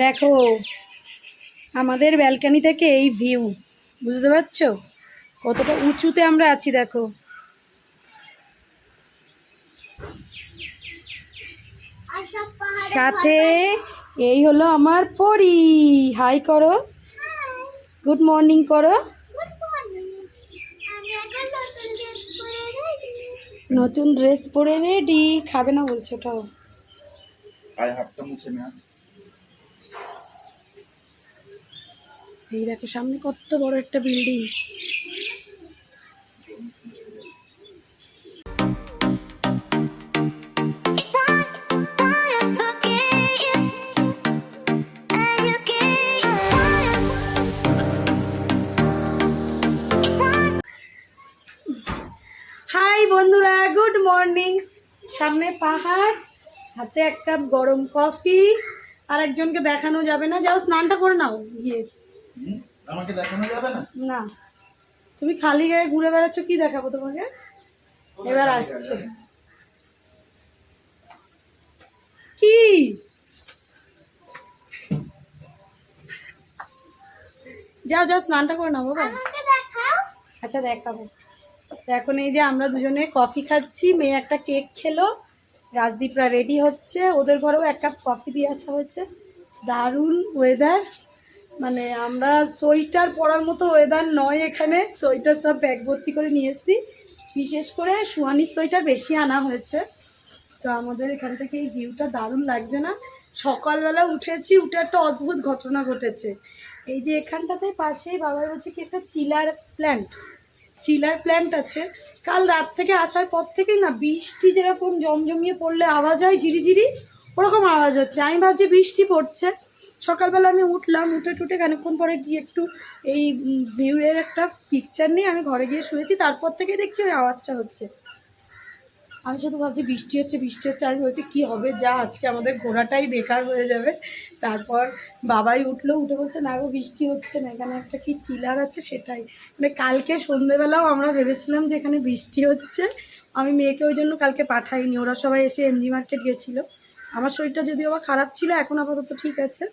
দেখো, আমাদের ব্যালকানি থেকে এই ভিউ বুঝতে পারছ? কতটা উঁচুতে আমরা আছি, দেখো। সাথে এই হলো আমার পরি। হাই করো। গুড মর্নিং করো। নতুন ড্রেস পরে রেডি খাবে না বলছো, ওটাও। আয় হাতটা মুছে না এই দেখো, সামনে কত বড় একটা বিল্ডিং হাই বন্ধুরা গুড মর্নিং সামনে পাহাড় হাতে এক কাপ গরম কফি আর একজনকে দেখানো যাবে না। যাও স্নানটা করে নাও গিয়ে। আমাকে দেখানো যাবে না? না। তুমি খালি গায়ে ঘুরে বেড়াচ্ছ কি দেখাবো তোমাকে? এবার আসছে। কি? যাও যাও স্নানটা করে নাও বাবা। আচ্ছা দেখাবো। এখন এই যে আমরা দুজনে কফি খাচ্ছি মেয়ে একটা কেক খেলো। রাজদীপরা রেডি হচ্ছে। ওদের ঘরেও এক কাপ কফি দিয়ে আসা হয়েছে। দারুণ ওয়েদার মানে আমরা সোয়েটার পরার মতো ওয়েদার নয় এখানে। সোয়েটার সব ব্যাগ ভর্তি করে নিয়ে এসেছি। বিশেষ করে সুয়ানির সোয়েটার বেশি আনা হয়েছে। তো আমাদের এখান থেকে এই ভিউটা দারুণ লাগছে না। সকালবেলা উঠেছি, উঠে একটা অদ্ভুত ঘটনা ঘটেছে। এই যে এখানটাতে পাশেই বাবার হচ্ছে কি একটা চিলার প্ল্যান্ট চিলার প্ল্যান্ট আছে। কাল রাত থেকে আসার পর থেকেই না বৃষ্টি যেরকম জমজমিয়ে পড়লে আওয়াজ হয় ঝিরিঝিরি, ওরকম আওয়াজ হচ্ছে। আমি ভাবছি বৃষ্টি পড়ছে। সকালবেলা আমি উঠলাম, উঠে টুটে খানিক্ষণ পরে গিয়ে একটু এই ভিউয়ের একটা পিকচার নিয়ে আমি ঘরে গিয়ে শুয়েছি। তারপর থেকে দেখছি ওই আওয়াজটা হচ্ছে। আমি শুধু ভাবছি বৃষ্টি হচ্ছে বৃষ্টি হচ্ছে। আমি বলছি কী হবে? যা আজকে আমাদের ঘোরাটাই বেকার হয়ে যাবে। তারপর বাবাই উঠল উঠে বলছে না গো বৃষ্টি হচ্ছে না। এখানে একটা কি চিলার আছে সেটাই। মানে কালকে সন্ধেবেলাও আমরা ভেবেছিলাম যে এখানে বৃষ্টি হচ্ছে। আমি মেয়েকে ওই জন্য কালকে পাঠাইনি। ওরা সবাই এসে এমজি মার্কেট গেছিল। আমার শরীরটা যদিও বা খারাপ ছিল এখন আপাতত ঠিক আছে।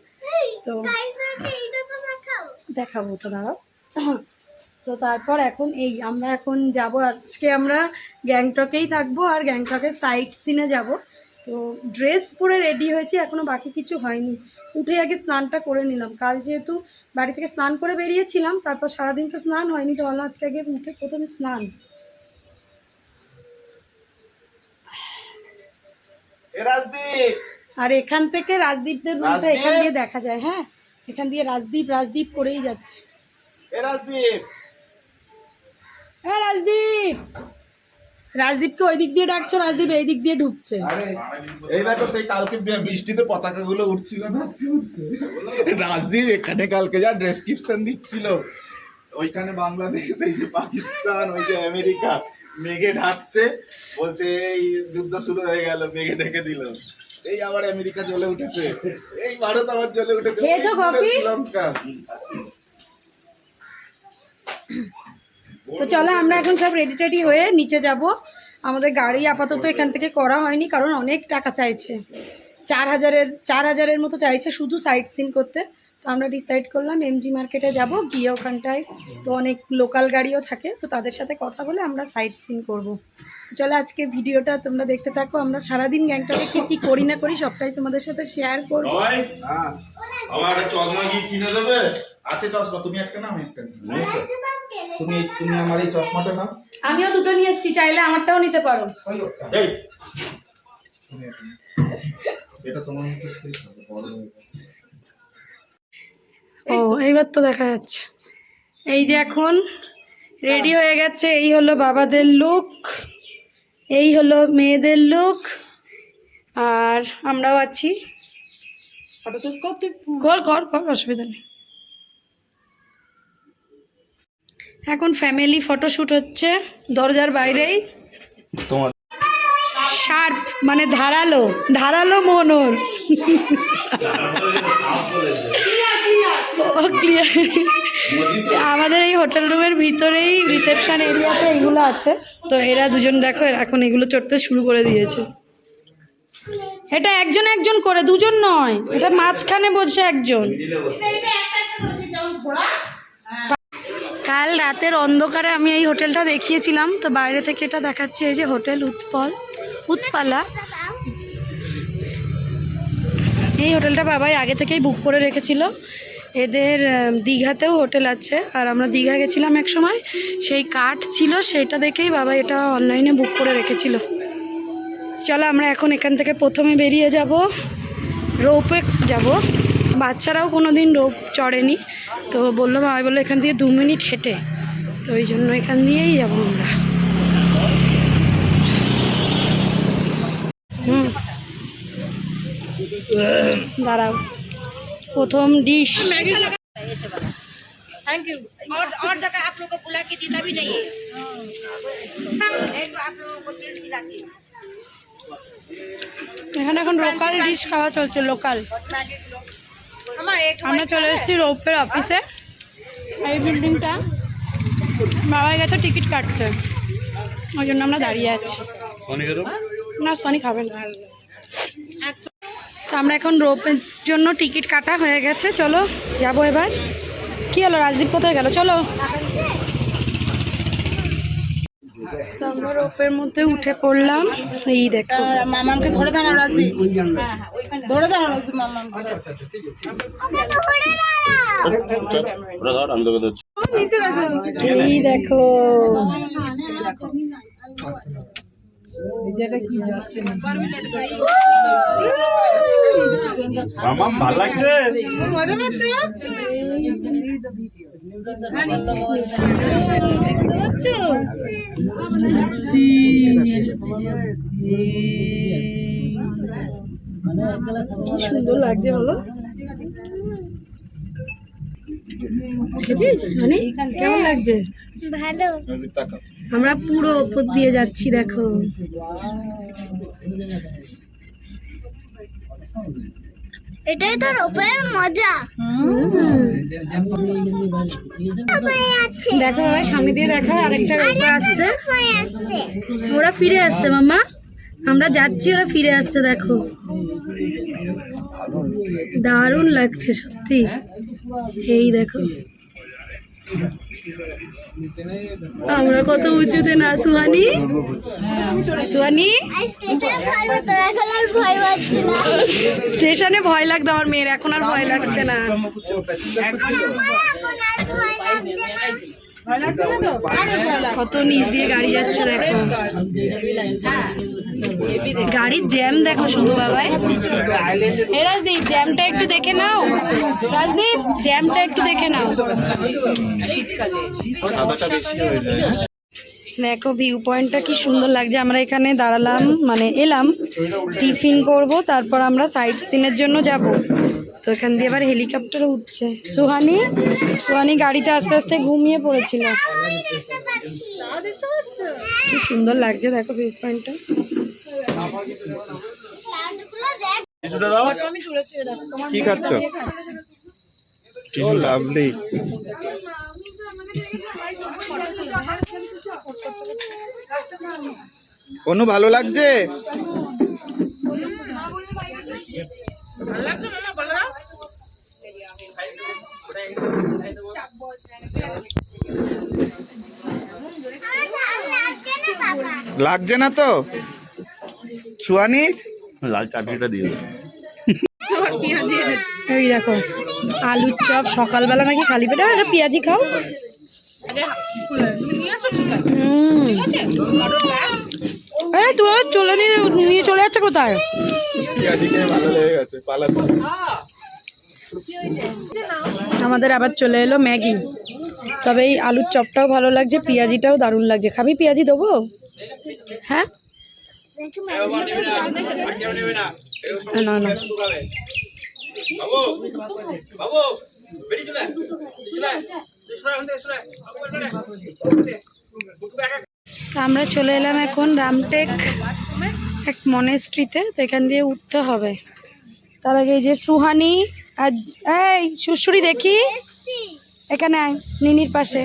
তো দেখাবো ওটা দাঁড়াও। তো তারপর এখন এই আমরা এখন যাব আজকে আমরা গ্যাংটকেই থাকব আর গ্যাংটকের সাইট সিনে যাব। তো ড্রেস পরে রেডি হয়েছি এখনও বাকি কিছু হয়নি। উঠে আগে স্নানটা করে নিলাম। কাল যেহেতু বাড়ি থেকে স্নান করে বেরিয়েছিলাম তারপর সারাদিন তো স্নান হয়নি তো ভাবলাম আজকে আগে উঠে প্রথমে স্নান। আর এখান থেকে রাজদীপদের রুমটা এখান দিয়ে দেখা যায় হ্যাঁ? এখান দিয়ে রাজদীপ রাজদীপ করেই যাচ্ছে। রাজদীপ! হ্যাঁ রাজদীপ। রাজদীপকে ওই দিক দিয়ে ডাকছো রাজদীপ এই দিক দিয়ে ঢুকছে। এই দেখো সেই কালকে বৃষ্টিতে পতাকা গুলো উঠছিল না? আজকে উঠছে রাজদীপ এখানে কালকে যা ডেসক্রিপশন দিচ্ছিল। ওইখানে বাংলাদেশ এই যে পাকিস্তান ওই যে আমেরিকা মেঘে ঢাকছে। বলছে এই যুদ্ধ শুরু হয়ে গেল মেঘে ঢেকে দিল। এই আবার আমেরিকা জ্বলে উঠেছে। এই ভারত আবার জ্বলে উঠেছে। শ্রীলঙ্কা। তো চলো আমরা এখন সব রেডি টেডি হয়ে নিচে যাব। আমাদের গাড়ি আপাতত এখান থেকে করা হয়নি কারণ অনেক টাকা চাইছে। চার হাজারের চার হাজারের মতো চাইছে শুধু সাইট সিন করতে। তো আমরা ডিসাইড করলাম এমজি মার্কেটে যাব গিয়ে ওখানটায় তো অনেক লোকাল গাড়িও থাকে তো তাদের সাথে কথা বলে আমরা সাইট সিন করব। চলো আজকে ভিডিওটা তোমরা দেখতে থাকো আমরা সারাদিন গ্যাংটকে কী কী করি না করি সবটাই তোমাদের সাথে শেয়ার করব। হ্যাঁ। আমার চশমা কি কিনে দেবে? আছে চশমা তুমি একটা না আমি একটা তুমি তুমি আমার এই চশমাটা নাও। আমিও দুটো নিয়ে এসেছি চাইলে আমারটাও নিতে পারো। এই। এটা তোমার মতো স্ত্রী বড় হয়ে গেছে। ও এইবার তো দেখা যাচ্ছে। এই যে এখন রেডি হয়ে। গেছে এই হলো বাবাদের লুক এই হলো মেয়েদের লুক আর আমরাও আছি। কর কর কর অসুবিধা নেই। এখন ফ্যামিলি ফটোশ্যুট হচ্ছে দরজার বাইরেই। তোমার শার্প মানে ধারালো ধারালো মনোর। ক্লিয়ার আমাদের এই হোটেল রুমের ভিতরেই রিসেপশন এরিয়াতে এগুলো আছে। তো এরা দুজন দেখো এখন এগুলো চড়তে শুরু করে দিয়েছে। এটা একজন একজন করে দুজন নয় এটা মাঝখানে বসে একজন। কাল রাতের অন্ধকারে আমি এই হোটেলটা দেখিয়েছিলাম, তো বাইরে থেকে এটা দেখাচ্ছে এই যে হোটেল উৎপল, উৎপালা। এই হোটেলটা বাবাই আগে থেকেই বুক করে রেখেছিল। এদের দীঘাতেও হোটেল আছে, আর আমরা দীঘা গেছিলাম এক সময়, সেই কার্ড ছিল সেটা দেখেই বাবা এটা অনলাইনে বুক করে রেখেছিল। চলো আমরা এখন এখান থেকে প্রথমে বেরিয়ে যাব, রোপে যাব। বাচ্চারাও কোনো দিন রোপ চড়েনি তো বললো বাবা বললো এখান থেকে দু মিনিট হেঁটে তো ওই জন্য এখান দিয়েই যাবো আমরা হুম দাঁড়াও প্রথম ডিশ और और जगह आप लोग को बुला के देता भी नहीं है एक आप लोगों को तेल दिला के এখানে এখন লোকাল ডিশ খাওয়া চলছে লোকাল আমরা চলে এসেছি রোপের অফিসে এই বিল্ডিংটা বাবা গেছে টিকিট কাটতে। ওই জন্য আমরা দাঁড়িয়ে আছি। না সনি খাবে না। তো আমরা এখন রোপের জন্য টিকিট কাটা হয়ে গেছে চলো যাব এবার। কি হলো রাজদীপ কোথায় গেলো? চলো। তো আমরা রোপের মধ্যে উঠে পড়লাম এই দেখো মামাকে ধরে দাও না ধরে দাও রাজি মামাকে এই দেখো মামা ভালো লাগছে মজা পাচ্ছ কি সুন্দর লাগছে বলো। মানে কেমন লাগছে? ভালো। আমরা পুরো ওপর দিয়ে যাচ্ছি দেখো। এটাই তো রোপের মজা। দেখা হয় স্বামী সামনে দিয়ে দেখা আরেকটা রোপা আসছে। ওরা ফিরে আসছে মামা আমরা যাচ্ছি ওরা ফিরে আসছে দেখো। দারুণ লাগছে সত্যি। এই দেখো। আমরা কত উঁচুতে না সুহানি? সুহানি? স্টেশনে ভয় লাগতো আমার মেয়ের এখন আর ভয় লাগছে না। কত নিচ দিয়ে গাড়ি যাচ্ছে দেখো। গাড়ির জ্যাম দেখো শুধু বাবাই। এ রাজদীপ জ্যামটা একটু দেখে নাও। রাজদীপ জ্যামটা একটু দেখে নাও। সাদাটা বেশি হয়ে যায়। দেখো ভিউ পয়েন্টটা কি সুন্দর লাগছে। আমরা এখানে দাঁড়ালাম মানে এলাম। টিফিন করব তারপর আমরা সাইট সিনের জন্য যাব। তো এখান দিয়ে আবার হেলিকপ্টার উঠছে। সুহানি সুহানি গাড়িতে আস্তে আস্তে ঘুমিয়ে পড়েছিল। কি সুন্দর লাগছে দেখো ভিউ পয়েন্টটা কি খাচ্ছ? লাভলি। অনু ভালো লাগছে? লাগছে না তো? সুয়ানি লাল চাটনিটা দিয়ে এই দেখো আলুর চপ সকালবেলা নাকি খালি পেটে একটা পেঁয়াজি খাও। আরে খুলে তুমি নিয়ে আসো ঠিক আছে হুম। এই তুই চলে নিয়ে নিয়ে চলে যাচ্ছে কোথায়? ভালো লেগে গেছে পালাচ্ছে আমাদের আবার চলে এলো ম্যাগি। তবে এই আলুর চপটাও ভালো লাগছে পেঁয়াজিটাও দারুণ লাগছে। খাবি পেঁয়াজি দেবো? হ্যাঁ? না না তা আমরা চলে এলাম এখন রামটেক এক মনেস্ট্রিতে তো এখান দিয়ে উঠতে হবে। তার আগে এই যে সুহানি আর এই সুশুরি দেখি। এখানে আয় নিনির পাশে।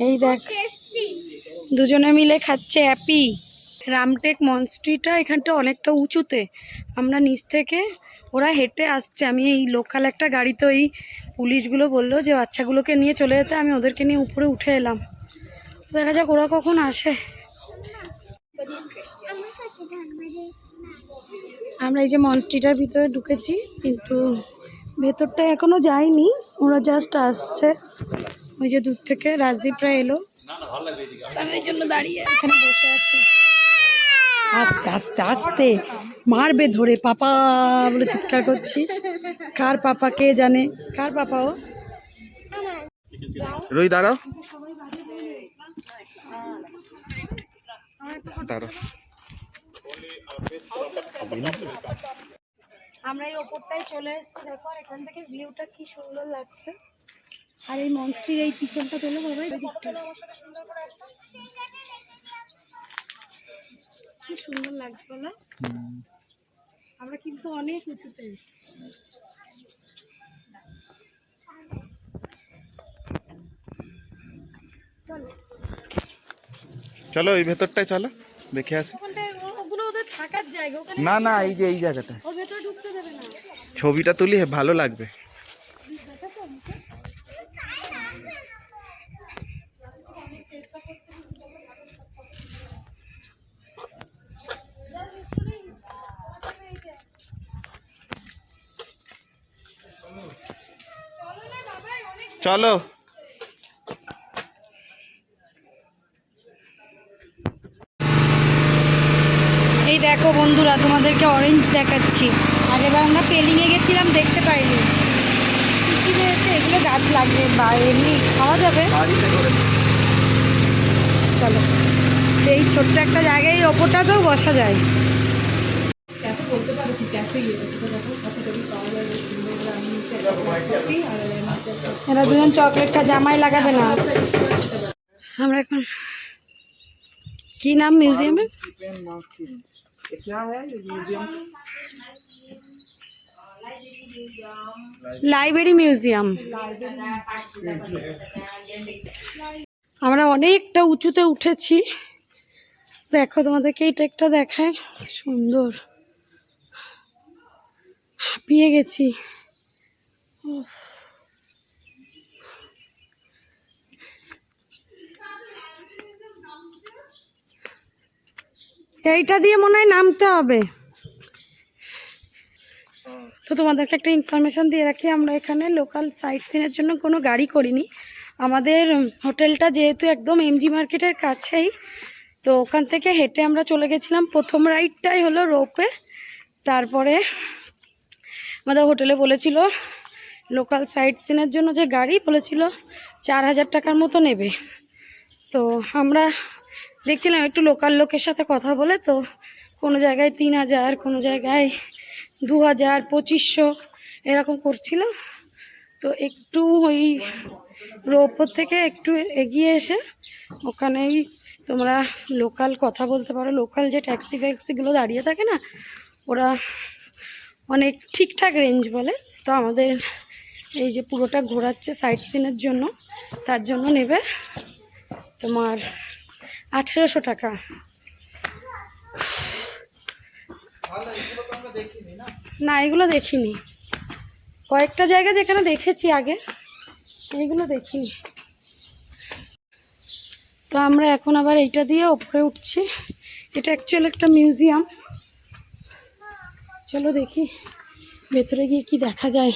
এই দেখ। দুজনে মিলে খাচ্ছে অ্যাপি। রামটেক মনস্ট্রিটা এখানটা অনেকটা উঁচুতে। আমরা নিচ থেকে ওরা হেঁটে আসছে। আমি এই লোকাল একটা গাড়িতে ওই পুলিশগুলো বলল যে, বাচ্চাগুলোকে নিয়ে চলে যেতে। আমি ওদেরকে নিয়ে উপরে উঠে এলাম। তো দেখা যাক ওরা কখন আসে। আমার এই যে মনস্ট্রিটার ভিতরে ঢুকেছি, কিন্তু ভেতরটা এখনও যায়নি। ওরা জাস্ট আসছে। ওই যে দূর থেকে রাজদীপরা এলো। আমি জন্য দাঁড়িয়ে এখানে বসে আছি। আস্তে আস্তে আস্তে। মারবে ধরে পাপা বলে চিৎকার করছিস। কার পাপা কে জানে? কার পাপা ও? রই দাঁড়াও। দাঁড়াও। আমরা এই ওপরটাই চলে এসেছি। দেখো আর এখান থেকে ভিউটা কি সুন্দর লাগছে। আর এই মনস্ট্রির এই পিছনটা তোলো বাবা কি সুন্দর লাগছে বলো? আমরা কিন্তু অনেক উঁচুতে চলো চলো ওই ভেতরটায় চলো দেখে আসি। না না এই যে এই জায়গাটা ওর ভেতরে ঢুকতে দেবে না। ছবিটা তুলি ভালো লাগবে। চলো। এই দেখো বন্ধুরা তোমাদেরকে অরেঞ্জ দেখাচ্ছি। আগেবার আমরা পেলিংয়ে গেছিলাম দেখতে পাইনি। সিকিমে এসে এগুলো গাছ লাগবে বা এমনি খাওয়া যাবে। চলো। এই ছোট্ট একটা জায়গায় ওপরটাতেও বসা যায়। এরা দুজন চকলেটটা জামাই লাগাবে না। আমরা এখন কি নাম মিউজিয়ামের লাইব্রেরি মিউজিয়াম আমরা অনেকটা উঁচুতে উঠেছি। দেখো তোমাদেরকে এইটা একটা দেখায়। সুন্দর। হাঁপিয়ে গেছি। এইটা দিয়ে মনে হয় নামতে হবে। তো তোমাদেরকে একটা ইনফরমেশান দিয়ে রাখি, আমরা এখানে লোকাল সাইট সিনের জন্য কোনো গাড়ি করিনি। আমাদের হোটেলটা যেহেতু একদম এমজি মার্কেটের কাছেই, তো ওখান থেকে হেঁটে আমরা চলে গেছিলাম। প্রথম রাইডটাই হলো রোপে তারপরে আমাদের হোটেলে বলেছিল লোকাল সাইট সিনের জন্য যে গাড়ি বলেছিল, চার হাজার টাকার মতো নেবে। তো আমরা দেখছিলাম একটু লোকাল লোকের সাথে কথা বলে, তো কোনো জায়গায় তিন হাজার, কোনো জায়গায় দু হাজার, পঁচিশশো এরকম করছিল। তো একটু ওই রোপর থেকে একটু এগিয়ে এসে ওখানেই তোমরা লোকাল কথা বলতে পারো। লোকাল যে ট্যাক্সি ফ্যাক্সিগুলো দাঁড়িয়ে থাকে না, ওরা অনেক ঠিকঠাক রেঞ্জ বলে। তো আমাদের এই যে পুরোটা ঘোরাচ্ছে সাইট সিনের জন্য, তার জন্য নেবে তোমার আঠেরোশো টাকা। না, এগুলো দেখিনি। কয়েকটা জায়গা যেখানে দেখেছি আগে এইগুলো দেখিনি। তো আমরা এখন আবার এইটা দিয়ে ওপরে উঠছি। এটা অ্যাকচুয়ালি একটা মিউজিয়াম চলো দেখি, ভেতরে গিয়ে কি দেখা যায়।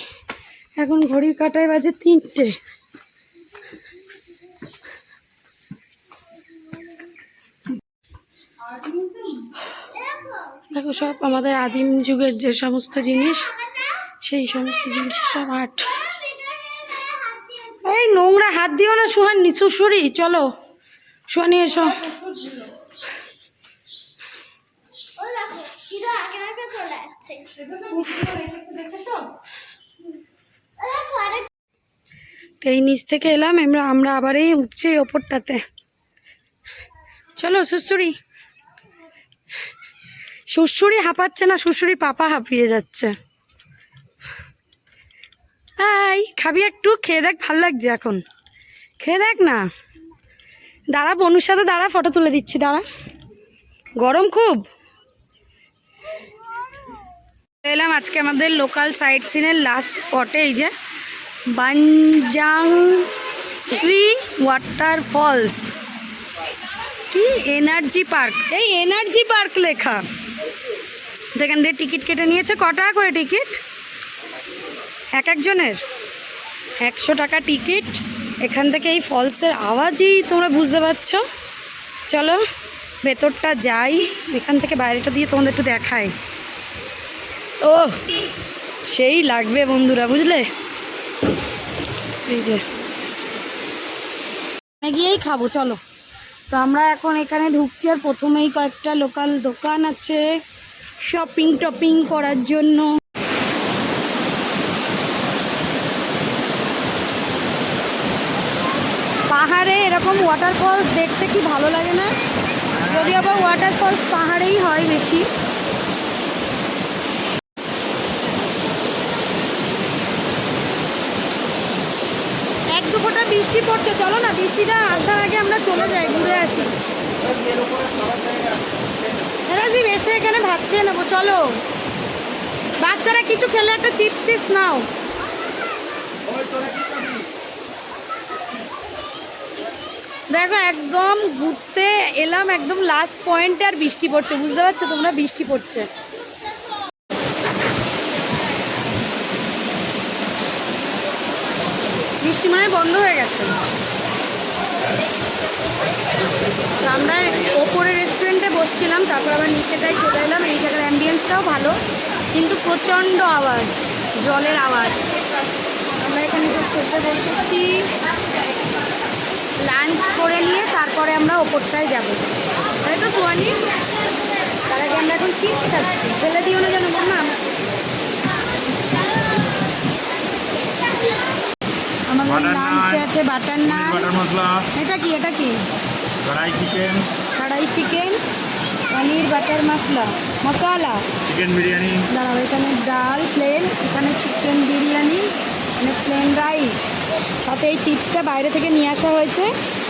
এখন ঘড়ির কাটায় বাজে তিনটে। দেখো সব আমাদের আদিম যুগের যে সমস্ত জিনিস সেই সমস্ত জিনিস সব আর্ট এই নোংরা হাত দিও না সুহান সুসুরি চলো। সুহানি এসো। চলে যাচ্ছে ও দেখো আরেক তো এই নিচ থেকে এলাম আমরা আমরা আবার এই উঠছি এই ওপরটাতে। চলো সুসুরি শ্বশুরি হাঁপাচ্ছে না শ্বশুরি পাপা হাঁপিয়ে যাচ্ছে। হাই, খাবি একটু? খেয়ে দেখ, ভালো লাগছে এখন। খেয়ে দেখ না। দাঁড়া, বনুর সাথে দাঁড়া, ফটো তুলে দিচ্ছি, দাঁড়া। গরম খুব। এলাম আজকে আমাদের লোকাল সাইট সিনের লাস্ট স্পটে এই যে। বানজাংরি ওয়াটার ফলস কি এনার্জি পার্ক? এই এনার্জি পার্ক লেখা। সেখান দিয়ে টিকিট কেটে নিয়েছে, ক টাকা করে টিকিট? এক একজনের। একশো টাকা টিকিট। এখান থেকে এই ফলসের আওয়াজই তোমরা বুঝতে পারছ। চলো, ভেতরটা যাই। এখান থেকে বাইরেটা দিয়ে তোমাদের একটু দেখাই। ও সেই লাগবে বন্ধুরা, বুঝলে? এই গিয়েই খাব, চলো। তো আমরা এখন এখানে ঢুকছি আর প্রথমেই কয়েকটা লোকাল দোকান আছে শপিং টপিং করার জন্য। পাহাড়ে এরকম ওয়াটারফলস দেখতে কি ভালো লাগে না? যদিও বা ওয়াটারফলস পাহাড়েই হয় বেশি। এক দু বৃষ্টি পড়তে চলো না, বৃষ্টিটা আসার আগে আমরা চলে যাই, ঘুরে আসি। রাজীব, এসে এখানে ভাত খেয়ে নেব, চলো। বাচ্চারা কিছু খেলে একটা চিপস টিপস নাও। দেখো, একদম ঘুরতে এলাম, একদম লাস্ট পয়েন্টে আর বৃষ্টি পড়ছে। বুঝতে পারছ তোমরা? বৃষ্টি পড়ছে বৃষ্টি মানে বন্ধ হয়ে গেছে। আমরা ওপরে রেস্টুরেন্টে বসছিলাম, তারপর আবার নিচেটাই চলে এলাম। এই জায়গার অ্যাম্বিয়েন্সটাও ভালো, কিন্তু প্রচণ্ড আওয়াজ, জলের আওয়াজ। আমরা এখানে সব খেতে বসেছি। লাঞ্চ করে নিয়ে তারপরে আমরা ওপরটায় যাব। তাই তো সোয়ানি? তার আগে আমরা এখন চিপস খাচ্ছি। ফেলে দিও না যেন না আমাদের লাঞ্চে আছে বাটার নান বাটার মশলা। এটা কি এটা কি? Kadai chicken kadai chicken paneer butter masala masala. Chicken biryani. দাঁড়াও এখানে ডাল প্লেন এখানে চিকেন বিরিয়ানি এখানে প্লেন রাইস সাথে এই চিপসটা বাইরে থেকে নিয়ে আসা হয়েছে।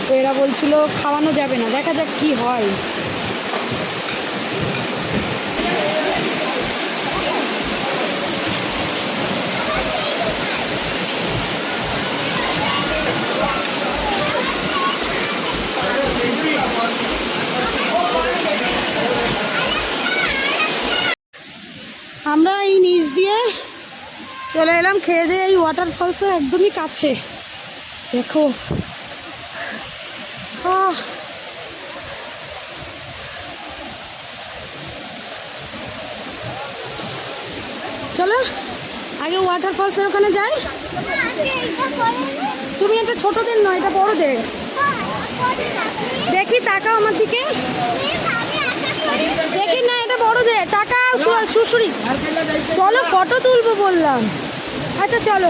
তো এরা বলছিল খাওয়ানো যাবে না দেখা যাক কি হয় আমরা এই নিচ দিয়ে চলে এলাম, খেয়ে দিয়ে এই ওয়াটারফলসের একদমই কাছে। দেখো। আহ। চলো, আগে ওয়াটারফলসের ওখানে যাই। তুমি এটা ছোটদের নয়, এটা বড় বড়দের। দেখি, তাকাও আমার দিকে। দেখি, না, এটা বড় বড়দের টাকা শুশুরি চলো ফটো তুলবো বললাম। আচ্ছা চলো।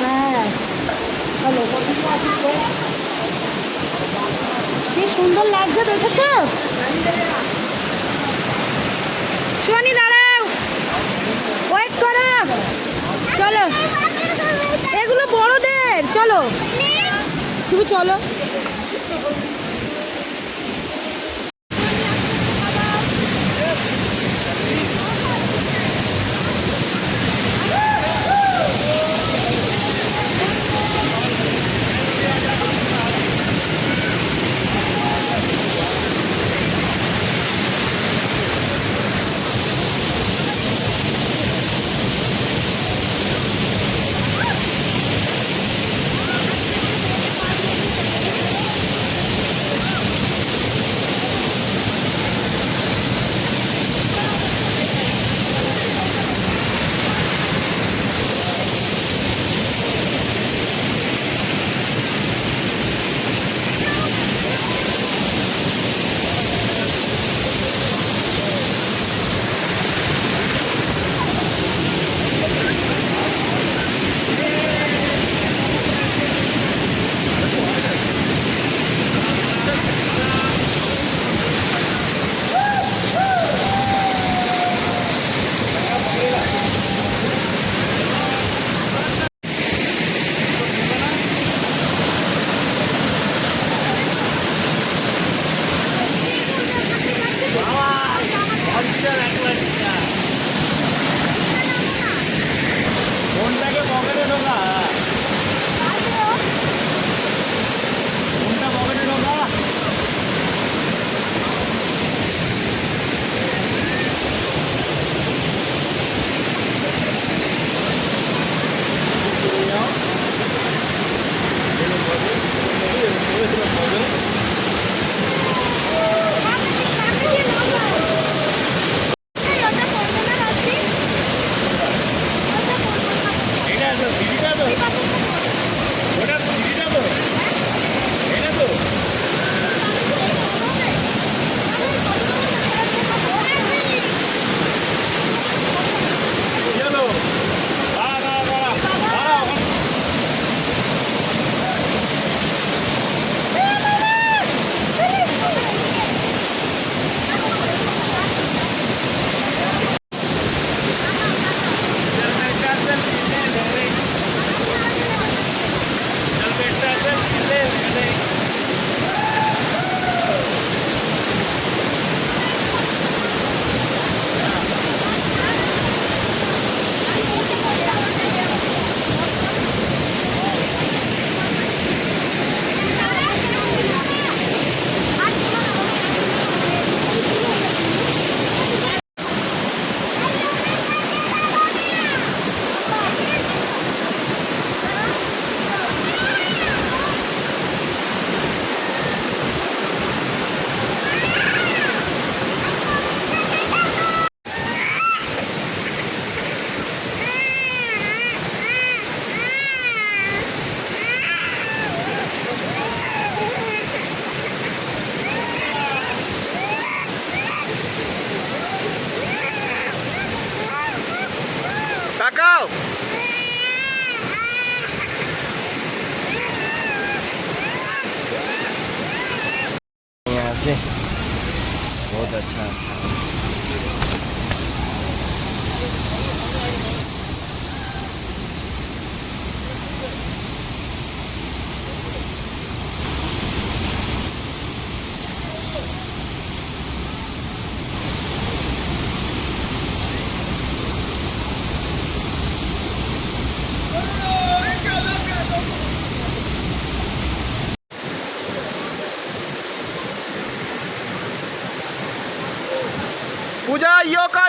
হ্যাঁ চলো। কি সুন্দর লাগছে, দেখেছ? সোনি দাঁড়াও। ওয়েট করো। চলো। এগুলো বড়দের, চলো। তুমি চলো।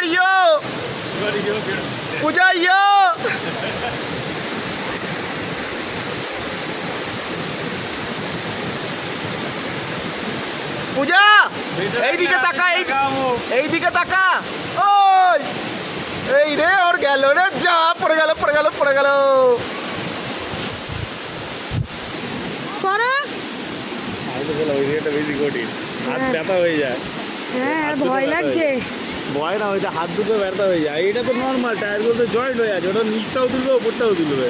ইয়ো কার ইয়ো পূজা ইয়ো পূজা এইদিকে তাকা এই এইদিকে তাকা ওই এই রে ওর গেল রে যা পড়ে গেল পড়ে গেল পড়ে গেল করো আমি তো বললাম ওই জায়গাটা বেশি কঠিন হাত ব্যথা হয়ে যায় হ্যাঁ ভয় লাগছে ভয় না ওইটা হাত দুটো ব্যথা হয়ে যায়। এটা তো নর্মাল টায়ারগুলো তো জয়েন্ট হয়ে আছে ওটা নিচটাও তুলবে ওপরটাও তুলবে।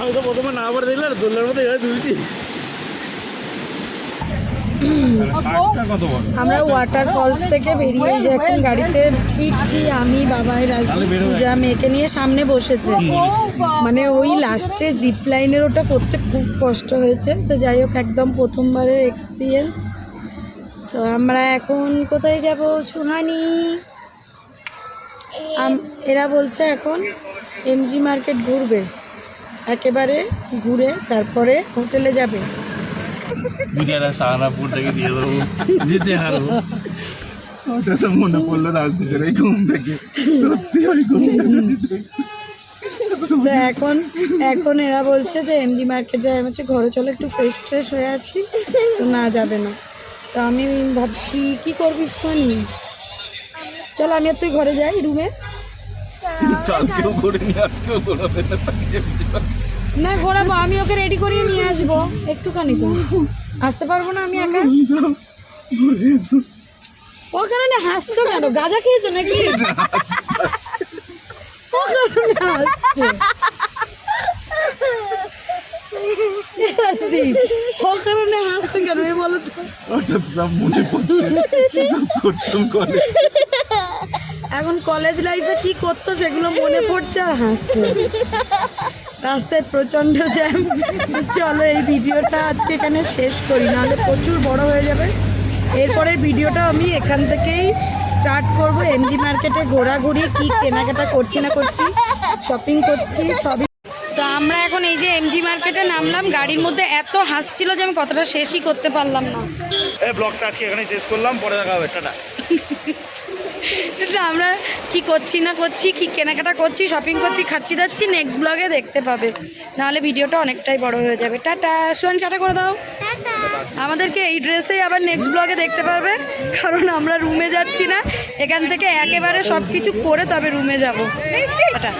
আমি তো প্রথমে না আবার দেখলাম দোলনার মধ্যে এভাবে তুলছি। আমরা ওয়াটার ফলস থেকে বেরিয়ে যে এখন গাড়িতে ফিরছি আমি বাবাই রাজদীপ পূজা মেয়েকে নিয়ে সামনে বসেছে। মানে ওই লাস্টে জিপ লাইনের ওটা করতে খুব কষ্ট হয়েছে। তো যাই হোক একদম প্রথমবারের এক্সপিরিয়েন্স তো আমরা এখন কোথায় যাব সুহানি? আম- এরা বলছে এখন এমজি মার্কেট ঘুরবে। একেবারে ঘুরে তারপরে হোটেলে যাবে। বুঝারা সাহারাপুর থেকে দিয়ে দেবো। যেতে হারবো ওটা তো মনে পড়ল রাজনীতির এই ঘুম থেকে। সত্যি ওই ঘুম থেকে। তো এখন এখন এরা বলছে যে এমজি মার্কেট যাই আমি হচ্ছে ঘরে চলো একটু ফ্রেশ ট্রেশ হয়ে আছি। তো না যাবে না। তো আমি ভাবছি কি করবি সোনি চলো আমি আর তুই ঘরে যাই রুমে কালকেও ঘুরিনি আজকেও ঘোরাবে না ঘোরাবো আমি ওকে রেডি করিয়ে নিয়ে আসব একটুখানি তো। আসতে পারব না আমি একা? ও কারণে হাসছো কেন? গাঁজা খেয়েছো নাকি? ও কারণে হাসছে। কারণে কেন? বলো তো। মনে করতাম কলেজ এখন কলেজ লাইফে কি করতো সেগুলো মনে পড়ছে আর হাসছে। রাস্তায় প্রচণ্ড জ্যাম চলো এই ভিডিওটা আজকে এখানে শেষ করি। নাহলে প্রচুর বড় হয়ে যাবে। এরপরের ভিডিওটা আমি এখান থেকেই স্টার্ট করব। এমজি মার্কেটে ঘোরাঘুরি কি কেনাকাটা করছি না করছি শপিং করছি সবই এই যে এমজি মার্কেটে নামলাম গাড়ির মধ্যে এত হাসছিল যে আমি কথাটা শেষই করতে পারলাম না। এই ব্লগটা আজকে এখানেই শেষ করলাম পরে দেখা হবে টাটা। এটা আমরা কি করছি না করছি কি কেনাকাটা করছি শপিং করছি খাচ্ছি দাচ্ছি নেক্সট ব্লগে দেখতে পাবে। নাহলে ভিডিওটা অনেকটাই বড় হয়ে যাবে। টাটা সোয়ান টাটা করে দাও। আমাদেরকে এই ড্রেসেই আবার নেক্সট ব্লগে দেখতে পাবে কারণ আমরা রুমে যাচ্ছি না। এখান থেকে একেবারে সব কিছু করে তবে রুমে যাব। টাটা।